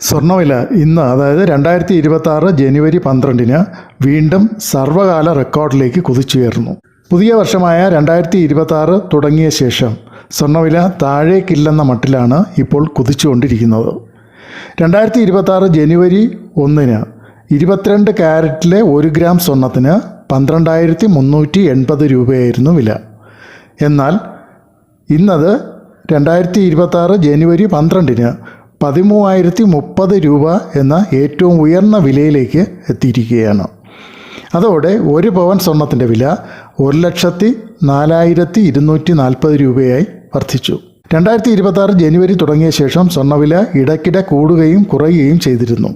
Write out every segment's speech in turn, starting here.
സ്വർണവില ഇന്ന് അതായത് രണ്ടായിരത്തി ഇരുപത്തി ആറ് ജനുവരി പന്ത്രണ്ടിന് വീണ്ടും സർവകാല റെക്കോർഡിലേക്ക് കുതിച്ചുയർന്നു. പുതിയ വർഷമായ രണ്ടായിരത്തി ഇരുപത്തി ആറ് തുടങ്ങിയ ശേഷം സ്വർണവില താഴേക്കില്ലെന്ന മട്ടിലാണ് ഇപ്പോൾ കുതിച്ചുകൊണ്ടിരിക്കുന്നത്. രണ്ടായിരത്തി ഇരുപത്തി ആറ് ജനുവരി ഒന്നിന് ഇരുപത്തിരണ്ട് ക്യാരറ്റിലെ ഒരു ഗ്രാം സ്വർണത്തിന് പന്ത്രണ്ടായിരത്തി മുന്നൂറ്റി എൺപത് രൂപയായിരുന്നു വില. എന്നാൽ ഇന്നത് രണ്ടായിരത്തി ഇരുപത്തി ജനുവരി പന്ത്രണ്ടിന് പതിമൂവായിരത്തി മുപ്പത് രൂപ എന്ന ഏറ്റവും ഉയർന്ന വിലയിലേക്ക് എത്തിയിരിക്കുകയാണ്. അതോടെ ഒരു പവൻ സ്വർണത്തിന്റെ വില ഒരു ലക്ഷത്തി നാലായിരത്തി ഇരുന്നൂറ്റി നാൽപ്പത് രൂപയായി വർദ്ധിച്ചു. രണ്ടായിരത്തി ഇരുപത്തി ആറ് ജനുവരി തുടങ്ങിയ ശേഷം സ്വർണവില ഇടയ്ക്കിടെ കൂടുകയും കുറയുകയും ചെയ്തിരുന്നു.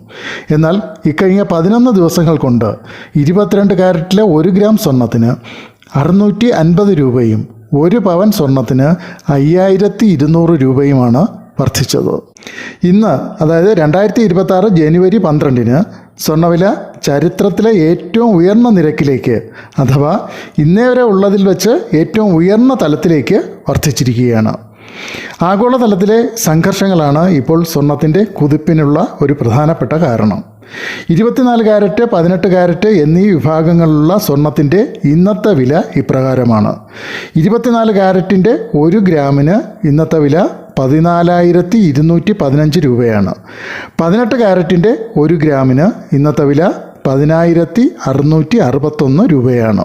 എന്നാൽ ഇക്കഴിഞ്ഞ പതിനൊന്ന് ദിവസങ്ങൾ കൊണ്ട് ഇരുപത്തിരണ്ട് കാരറ്റിലെ ഒരു ഗ്രാം സ്വർണത്തിന് അറുന്നൂറ്റി അൻപത് രൂപയും ഒരു പവൻ സ്വർണത്തിന് അയ്യായിരത്തി ഇരുന്നൂറ് രൂപയുമാണ് വർദ്ധിച്ചത്. ഇന്ന് അതായത് രണ്ടായിരത്തി ഇരുപത്തി ആറ് ജനുവരി പന്ത്രണ്ടിന് സ്വർണവില ചരിത്രത്തിലെ ഏറ്റവും ഉയർന്ന നിരക്കിലേക്ക് അഥവാ ഇന്നേ വരെ ഉള്ളതിൽ വെച്ച് ഏറ്റവും ഉയർന്ന തലത്തിലേക്ക് വർദ്ധിച്ചിരിക്കുകയാണ്. ആഗോളതലത്തിലെ സംഘർഷങ്ങളാണ് ഇപ്പോൾ സ്വർണത്തിന്റെ കുതിപ്പിനുള്ള ഒരു പ്രധാനപ്പെട്ട കാരണം. ഇരുപത്തിനാല് കാരറ്റ് പതിനെട്ട് കാരറ്റ് എന്നീ വിഭാഗങ്ങളിലുള്ള സ്വർണത്തിന്റെ ഇന്നത്തെ വില ഇപ്രകാരമാണ്. ഇരുപത്തിനാല് ക്യാരറ്റിന്റെ ഒരു ഗ്രാമിന് ഇന്നത്തെ വില പതിനാലായിരത്തി ഇരുന്നൂറ്റി പതിനഞ്ച് രൂപയാണ്. പതിനെട്ട് ക്യാരറ്റിന്റെ ഒരു ഗ്രാമിന് ഇന്നത്തെ വില പതിനായിരത്തി അറുന്നൂറ്റി അറുപത്തൊന്ന് രൂപയാണ്.